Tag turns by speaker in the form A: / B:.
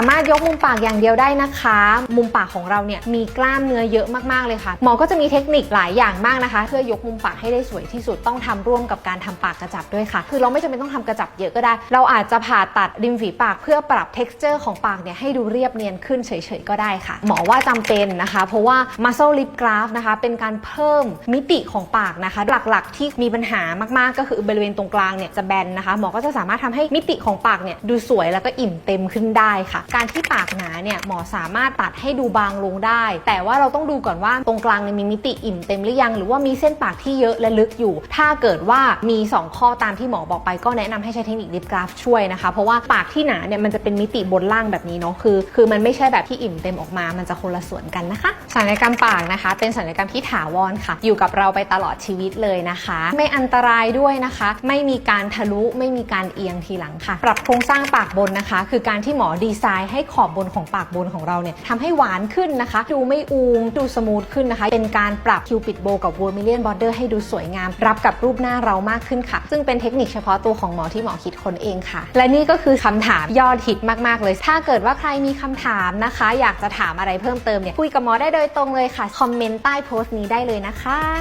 A: สามารถยกมุมปากอย่างเดียวได้นะคะ มุมปากของเราเนี่ยมีกล้ามเนื้อเยอะมากๆเลยค่ะ หมอก็จะมีเทคนิคหลายอย่างมากนะคะ เพื่อยกมุมปากให้ได้สวยที่สุดต้องทำร่วมกับการทำปากกระจับด้วยค่ะ คือเราไม่จำเป็นต้องทำกระจับเยอะก็ได้ เราอาจจะผ่าตัดริมฝีปากเพื่อปรับ t e x t อร์ของปากเนี่ยให้ดูเรียบเนียนขึ้นเฉยๆก็ได้ค่ะ หมอว่าจำเป็นนะคะ เพราะว่า muscle lip graft นะคะ เป็นการเพิ่มมิติของปากนะคะ หลักๆ ที่มีปัญหามากๆ ก็คือบริเวณตรงกลางเนี่ยจะแบนนะคะ หมอก็จะสามารถทำให้มิติของปากเนี่ยดูสวยแล้วก็อิ่มเต็มขึ้นได้ค่ะการที่ปากหนาเนี่ยหมอสามารถตัดให้ดูบางลงได้ แต่ว่าเราต้องดูก่อนว่าตรงกลางเนี่ยมีมิติอิ่มเต็มหรือยัง หรือว่ามีเส้นปากที่เยอะและลึกอยู่ ถ้าเกิดว่ามี 2 ข้อตามที่หมอบอกไปก็แนะนำให้ใช้เทคนิคดิฟกราฟช่วยนะคะ เพราะว่าปากที่หนาเนี่ยมันจะเป็นมิติบนล่างแบบนี้เนาะคือ คือมันไม่ใช่แบบที่อิ่มเต็มออกมา มันจะคนละส่วนกันนะคะศัลยกรรมปากนะคะ เป็นศัลยกรรมที่ถาวรค่ะ อยู่กับเราไปตลอดชีวิตเลยนะคะ ไม่อันตรายด้วยนะคะ ไม่มีการทะลุไม่มีการเอียงทีหลังค่ะ ปรับโครงสร้างปากบนนะคะ คือการที่หมอดีไซน์ให้ขอบบนของปากบนของเราเนี่ยทำให้หวานขึ้นนะคะ ดูไม่อูมดูสมูทขึ้นนะคะ เป็นการปรับคิวปิดโบกับวอร์มิเลียนบอร์เดอร์ให้ดูสวยงาม รับกับรูปหน้าเรามากขึ้นค่ะ ซึ่งเป็นเทคนิคเฉพาะตัวของหมอที่หมอคิดคนเองค่ะ และนี่ก็คือคำถามยอดฮิตมาก ๆ เลย ถ้าเกิดว่าใครมีคำถามนะคะ อยากจะถามอะไรเพิ่มเติมเนี่ยคุยกับหมอได้โดยตรงเลยค่ะคอมเมนต์ใต้โพสต์นี้ได้เลยนะคะ